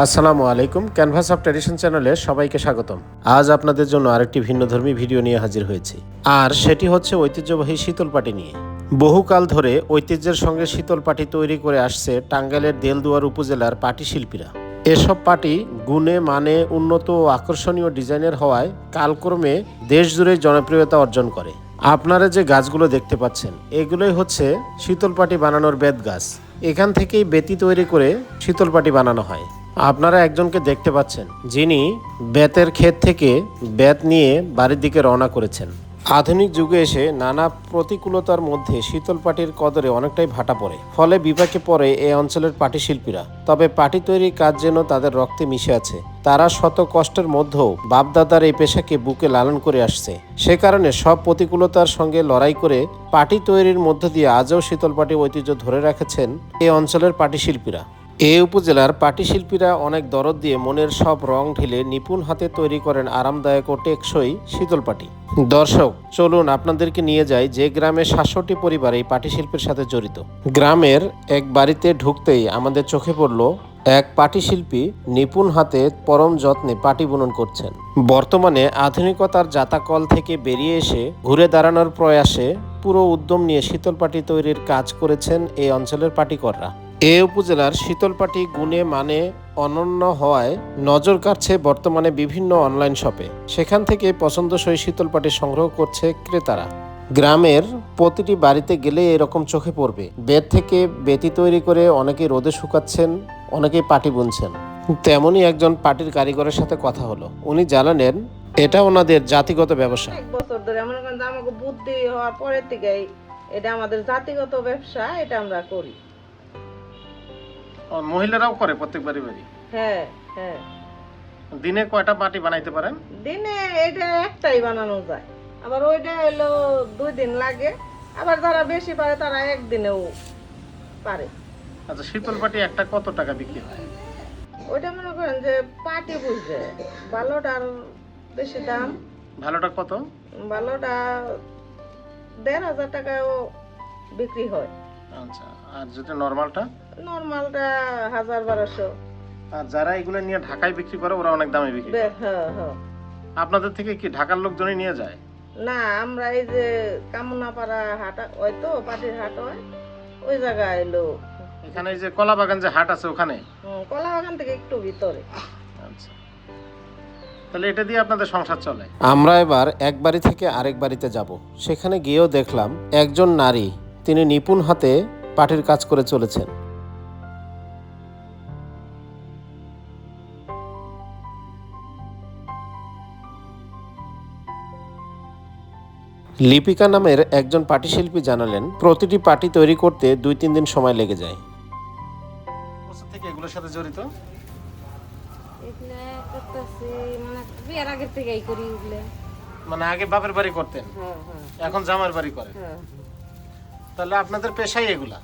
আসসালামু আলাইকুম canvas of tradition চ্যানেলে সবাইকে স্বাগতম। আজ আপনাদের জন্য আরেকটি ভিন্নধর্মী ভিডিও নিয়ে হাজির হয়েছি। আর সেটি হচ্ছে ঐতিহ্যবাহী শীতল পাটি নিয়ে। বহুকাল ধরে ঐতিহ্যের সঙ্গে শীতল পাটি তৈরি করে আসছে টাঙ্গাইলের দেলদুয়ার উপজেলার পাটি শিল্পীরা। এসব পাটি গুণে মানে উন্নত ও আকর্ষণীয় ডিজাইনের হওয়ায় কালক্রমে দেশ জুড়ে জনপ্রিয়তা অর্জন করে। আপনারা যে গাছগুলো দেখতে পাচ্ছেন, এগুলোই হচ্ছে শীতল পাটি বানানোর বেত গাছ এখান থেকেই বেতি তৈরি করে শীতল পাটি বানানো হয়। আপনারা একজনকে দেখতে পাচ্ছেন, যিনি বেতের ক্ষেত থেকে বেত নিয়ে বাড়ির দিকে রওনা করেছেন। আধুনিক যুগে এসে নানা প্রতিকূলতার মধ্যে শীতল পাটির কদরে অনেকটাই ভাটা পড়ে। ফলে বিপাকে পড়ে এই অঞ্চলের পাটি শিল্পীরা তবে পাটি তৈরির কাজ যেন তাদের রক্তে মিশে আছে, তারা শত কষ্টের মধ্যেও বাপদাদার এই পেশাকে বুকে লালন করে আসছে। সে কারণে সব প্রতিকূলতার সঙ্গে লড়াই করে পাটি তৈরির মধ্য দিয়ে আজও শীতল পাটি ঐতিহ্য ধরে রেখেছেন এই অঞ্চলের পাটি শিল্পীরা এই উপজেলার পাটি শিল্পীরা অনেক দরদ দিয়ে মনের সব রং ঢেলে নিপুণ হাতে তৈরি করেন আরামদায়ক ও টেকসই শীতল পাটি দর্শক, চলুন আপনাদেরকে নিয়ে যাই যে গ্রামে সাতষট্টি পরিবার এই পাটি শিল্পের সাথে জড়িত। গ্রামের এক বাড়িতে ঢুকতেই আমাদের চোখে পড়ল এক পাটি শিল্পী নিপুণ হাতে পরম যত্নে পাটি বুনন করছেন। বর্তমানে আধুনিকতার জাতাকল থেকে বেরিয়ে এসে ঘুরে দাঁড়ানোর প্রয়াসে পুরো উদ্যম নিয়ে শীতল পাটি তৈরির কাজ করেছেন এই অঞ্চলের পাটিকররা। এ উপজেলার শীতলপাটি গুণে মানে অনন্য হওয়ায় নজর কাটছে বর্তমানে বিভিন্ন অনলাইন শপে। সেখান থেকে পছন্দসই শীতলপাটি সংগ্রহ করছে ক্রেতারা। গ্রামের প্রতিটি বাড়িতে গেলে এরকম চোখে পড়বে। বেত থেকে বেতি তৈরি করে অনেকে রোদে শুকাচ্ছেন, অনেকেই পাটি বুনছেন। তেমনই একজন পাটির কারিগরের সাথে কথা হলো। উনি জানালেন, এটা ওনাদের জাতিগত ব্যবসা। এক বছর ধরে বুদ্ধি হওয়ার পরের থেকেই এটা আমাদের জাতিগত ব্যবসা, এটা আমরা করি। মহিলারাও করে প্রত্যেক বাড়ি? বাড়ি হ্যাঁ হ্যাঁ। দিনে কয়টা পাটি বানাইতে পারেন? দিনে এটা একটাই বানানো যায়। আবার ওইটা হলো দুই দিন লাগে। আবার যারা বেশি পারে তারা একদিনেও পারে। আচ্ছা শীতল পাটি একটা কত টাকা বিক্রি হয়? ওইটা মনে করেন যে পাটি বুঝছে ভালোটার বেশি দাম। ভালোটা কত? ভালোটা দেড় হাজার টাকাও বিক্রি হয়। আচ্ছা আর যেটা নর্মালটা? নর্মালটা হাজার বারোশো। আর যারা এগুলো নিয়ে ঢাকায় বিক্রি করে ওরা অনেক দামে বিক্রি করে। হ্যাঁ হ্যাঁ। আপনাদের থেকে কি ঢাকার লোকজনই নিয়ে যায়? না আমরা এই যে কামনাপাড়া হাটা ওই তো পাটির হাট হয় ওই জায়গায় এলো। এখানে এই যে কলা বাগান যে হাট আছে ওখানে? কলা বাগান থেকে একটু ভিতরে। আচ্ছা। তাহলে এটা দিয়ে আপনাদের সংসার চলে। আমরা এবার এক বাড়ি থেকে আরেক বাড়িতে যাব। সেখানে গিয়েও দেখলাম একজন নারী তিনি নিপুণ হাতে পাটির কাজ করে চলেছেন। লিপিকা নামের একজন পাটিশিল্পী জানালেন প্রতিটি পাটি তৈরি করতে দুই তিন দিন সময় লেগে যায়। থেকে এগুলোর সাথে জড়িত? এগুলা করতেছি মানে মানে আগে বাপের বাড়ি করতেন? হ্যাঁ হ্যাঁ। এখন জামার বাড়ি করেন? হ্যাঁ। তাহলে আপনাদের পেশাই এগুলা?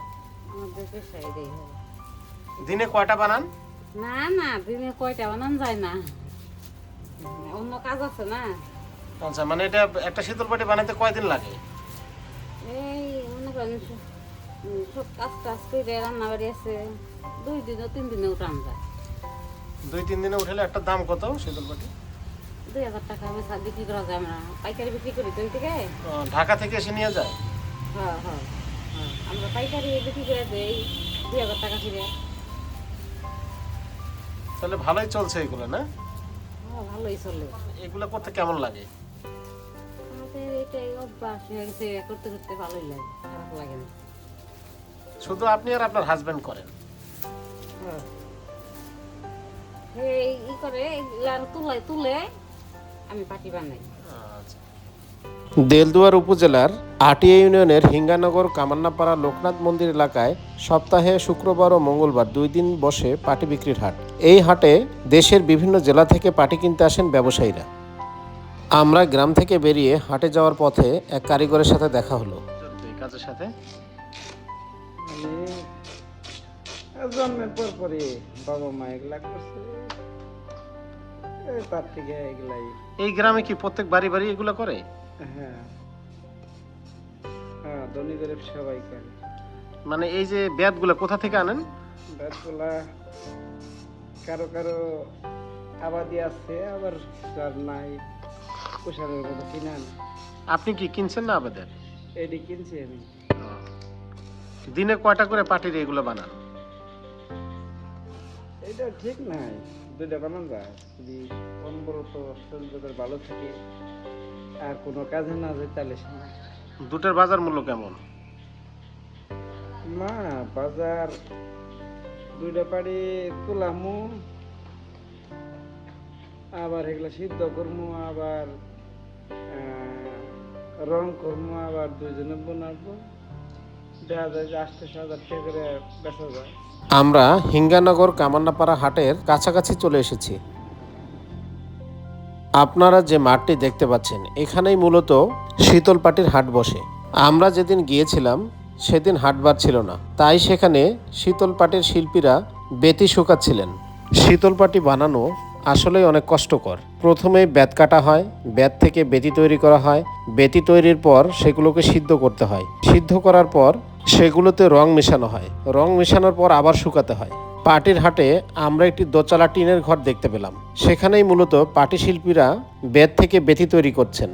আমাদের পেশাই দেই দিনে কয়টা বানান? না না দিনে কয়টা বানান যায় না। অন্য কাজ আছে না। আচ্ছা মানে এটা একটা শীতল পাটি বানাইতে কয়দিন লাগে? এই মনে করেন সব- কাজ টাজ করে রান্না বাড়ি আছে দুই তিন দিনে উঠান যায়। দুই তিন দিনে উঠলে একটা দাম কত শীতল পাটি? দুই হাজার টাকা বেচা বিক্রি করা যায় আমরা পাইকারি বিক্রি করি তিন থেকে ঢাকা থেকে এসে নিয়ে যায়? হ্যাঁ হ্যাঁ হ্যাঁ আমরা পাইকারি বিক্রি করে দেই দুই হাজার টাকা তাহলে ভালোই চলছে এগুলো না? হ্যাঁ ভালোই চলে। এগুলো করতে কেমন লাগে? এটাই অভ্যাস হয়ে গেছে করতে করতে ভালোই লাগে খারাপ লাগে না। শুধু আপনি আর আপনার হাজবেন্ড করেন। হ্যাঁ। এই করে তুলে তুলে আমি পাটি বানাই। আচ্ছা। দেলদুয়ার উপজেলার আটিয়া ইউনিয়নের হিঙ্গানগর কামান্নাপাড়া লোকনাথ মন্দির এলাকায় সপ্তাহে শুক্রবার ও মঙ্গলবার দুই দিন বসে পাটি বিক্রির হাট। এই হাটে দেশের বিভিন্ন জেলা থেকে পাটি কিনতে আসেন ব্যবসায়ীরা। আমরা গ্রাম থেকে বেরিয়ে হাটে যাওয়ার পথে এক কারিগরের সাথে দেখা হলো। কাজের সাথে? জন্মের পর পরে বাবা মা এগুলা করছে। এই তার থেকে এগুলাই। এই গ্রামে কি প্রত্যেক বাড়ি বাড়ি এগুলো করে? হ্যাঁ। হ্যাঁ ধনী গরিব সবাই করে। মানে এই যে ব্যাতগুলো কোথা থেকে আনেন? ব্যাটগুলা কারও কারও আবাদি আছে আবার যার নাই। মতো কিনা না। আপনি কি কিনছেন না আমাদের এটি কিনছি আমি। দিনে কয়টা করে পাটির এগুলো বানান? এটা ঠিক নাই। দুইটা বানান যায়। যদি অনবরত শরীর ভালো থাকে আর কোনো কাজে না যায় তাহলে। দুটোর বাজার মূল্য কেমন? মা বাজার দুইটা পাড়ি তুলামু আবার এগুলা সিদ্ধ করমু আবার রং করমু আবার দুইজনে বানাবো। আমরা হিঙ্গানগর কামান্নাপাড়া হাটের কাছাকাছি চলে এসেছি। আপনারা যে মাঠটি দেখতে পাচ্ছেন, এখানেই মূলত শীতল পাটির হাট বসে। আমরা যেদিন গিয়েছিলাম, সেদিন হাটবার ছিল না। তাই সেখানে শীতল পাটির শিল্পীরা বেতি শুকাচ্ছিলেন। শীতল পাটি বানানো আসলেই অনেক কষ্টকর। প্রথমে বেত কাটা হয়, বেত থেকে বেতি তৈরি করা হয়, বেতি তৈরির পর সেগুলোকে সিদ্ধ করতে হয়। সিদ্ধ করার পর সেগুলোতে রং মেশানো হয়। রং মেশানোর পর আবার শুকাতে হয়। পাটির হাটে আমরা একটি দোচালা টিনের ঘর দেখতে পেলাম। সেখানেই মূলত পাটি শিল্পীরা বেত থেকে বেতি তৈরি করছেন।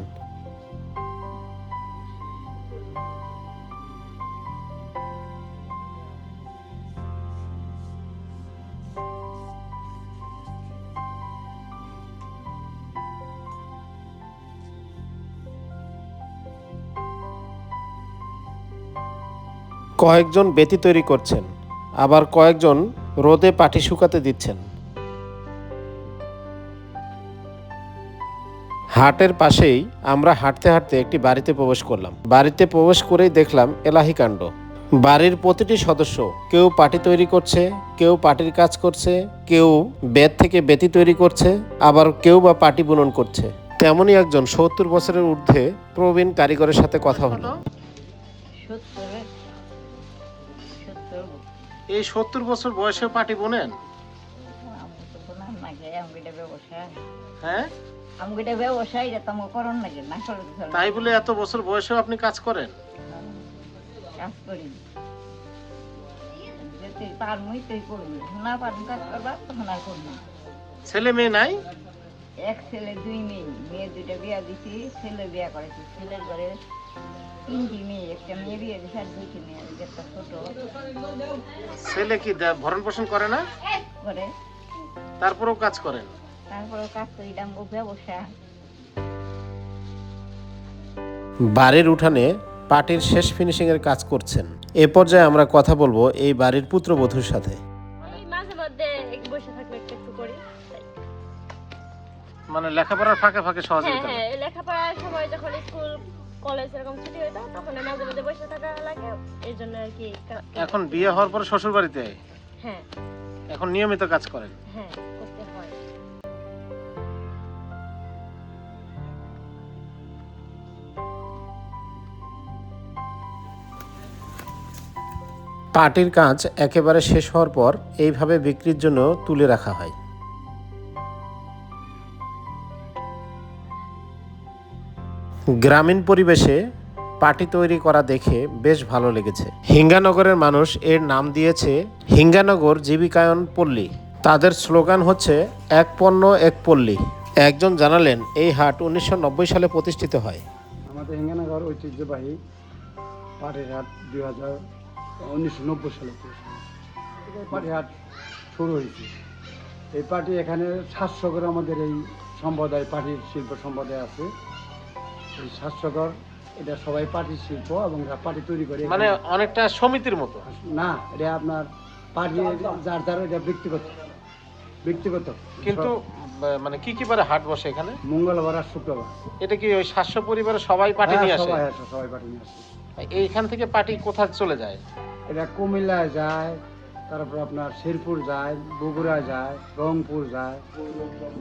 কয়েকজন বেতি তৈরি করছেন, আবার কয়েকজন রোদে পাটি শুকাতে দিচ্ছেন। হাটের পাশেই আমরা হাঁটতে হাঁটতে একটি বাড়িতে প্রবেশ করলাম। বাড়িতে প্রবেশ করেই দেখলাম এলাহি কাণ্ড। বাড়ির প্রতিটি সদস্য কেউ পাটি তৈরি করছে, কেউ পাটির কাজ করছে, কেউ বেত থেকে বেতি তৈরি করছে, আবার কেউ বা পাটি বুনন করছে। তেমনই একজন সত্তর বছরের ঊর্ধ্বে প্রবীণ কারিগরের সাথে কথা হলো। এই সত্তর বছর বয়সে পাটি বোনেন? হ্যাঁ। তাই বলে এত বছর বয়সেও আপনি কাজ করেন? কাজ করি ছেলে মেয়ে নাই? এক ছেলে, দুই মেয়ে। মেয়ে দুইটা বিয়া দিছি, ছেলে বিয়া করেছি। ছেলের ঘরে তিনটি মেয়ে একটা মেয়ে বিয়ে দিছে আর দুইটি মেয়ে একটা ছোট। ছেলে কি ভরণ পোষণ করে না? করে। তারপরেও কাজ করেন তারপরে কাজ করি দাম ব্যবসা বাড়ির উঠানে পাটির শেষ ফিনিশিং এর কাজ করছেন। এ পর্যায়ে আমরা কথা বলব এই বাড়ির পুত্রবধূর সাথে। মানে লেখাপড়ার ফাঁকে ফাঁকে হ্যাঁ সহযোগিতা হ্যাঁ লেখাপড়ার সময় যখন স্কুল কলেজ এরকম ছুটি হইতো তখন আমি মাঝে বসে থাকা লাগে এই জন্য আর কি এখন বিয়ে হওয়ার পরে শ্বশুর বাড়িতে হ্যাঁ। এখন নিয়মিত কাজ করেন? হ্যাঁ করতে হয়। পাটির কাজ একেবারে শেষ হওয়ার পর এইভাবে বিক্রির জন্য তুলে রাখা হয়। গ্রামীণ পরিবেশে পাটি তৈরি করা দেখে বেশ ভালো লেগেছে। হিঙ্গানগরের মানুষ এর নাম দিয়েছে হিঙ্গানগর জীবিকায়ন পল্লী। তাদের স্লোগান হচ্ছে, এক পণ্য, এক পল্লী। একজন জানালেন, এই হাট উনিশশো নব্বই সালে প্রতিষ্ঠিত হয়। আমাদের হিঙ্গানগর ঐতিহ্যবাহী পাটের হাট দুই হাজার উনিশশো সালে। পাটের হাট শুরু হয়েছে। এই পার্টি এখানে সাতশো করে আমাদের এই সম্প্রদায়, পাটির শিল্প সম্প্রদায় আছে। এই সাতশো এটা সবাই পাটির শিল্প এবং এরা পাটি তৈরি করে মানে অনেকটা সমিতির মতো? না এটা আপনার পাটি যার যার এটা ব্যক্তিগত ব্যক্তিগত। কিন্তু মানে কি কি বারে হাট বসে এখানে? মঙ্গলবার আর শুক্রবার। এটা কি ওই সাতশো পরিবারের সবাই পাটি নিয়ে হ্যাঁ, আসে? সবাই আসে সবাই পাটি নিয়ে আসে। এইখান থেকে পাটি কোথায় চলে যায়? এটা কুমিল্লায় যায় তারপর আপনার শেরপুর যায় বগুড়া যায় রংপুর যায়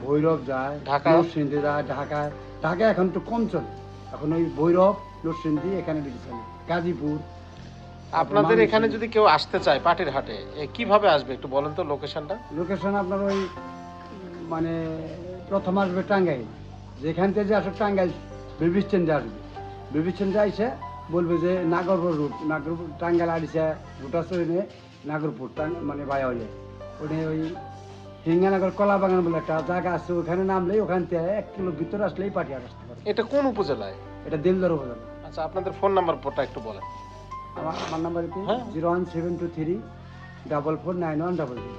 ভৈরব যায় ঢাকা? নরসিংদী যায় ঢাকায়। ঢাকা এখন তো কম চলে। এখন ওই ভৈরব নরসিংদী এখানে বেশি গাজীপুর। আপনাদের এখানে যদি কেউ আসতে চায় পাটির হাটে কীভাবে আসবে একটু বলেন তো লোকেশনটা? লোকেশন আপনার ওই মানে প্রথম আসবে টাঙ্গাইল। যেখান থেকে যে আসে টাঙ্গাইল বেবি স্ট্যান্ডে আসবে। বেবি স্ট্যান্ডে আইসে বলবে যে নাগরপুর রুট নাগরপুর টাঙ্গাইল আড়িসে রুট আছে নাগরপুর মানে বায়া হইলে ওখানে ওই হিঙ্গানগর কলা বাগান বলে একটা জায়গা আছে ওখানে নামলেই ওখান থেকে এক কিলো ভিতরে আসলেই পাটি হাট আসতে এটা কোন উপজেলায়? এটা দিলদার উপজেলা। আচ্ছা আপনাদের ফোন নাম্বারটা একটু বলেন। আমার আমার নাম্বার হ্যাঁ। Zero one seven two three double four nine one double zero.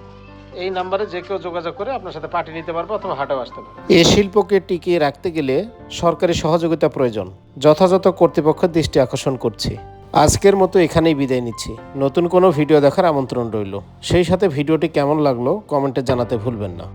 এই নাম্বারে যে কেউ যোগাযোগ করে আপনার সাথে পার্টি নিতে পারবে অথবা হাটেও আসতে পারবে। এ শিল্পকে টিকিয়ে রাখতে গেলে সরকারি সহযোগিতা প্রয়োজন। যথাযথ কর্তৃপক্ষের দৃষ্টি আকর্ষণ করছি। আজকের মতো এখানেই বিদায় নিচ্ছি। নতুন কোনো ভিডিও দেখার আমন্ত্রণ রইল। সেই সাথে ভিডিওটি কেমন লাগল কমেন্টে জানাতে ভুলবেন না।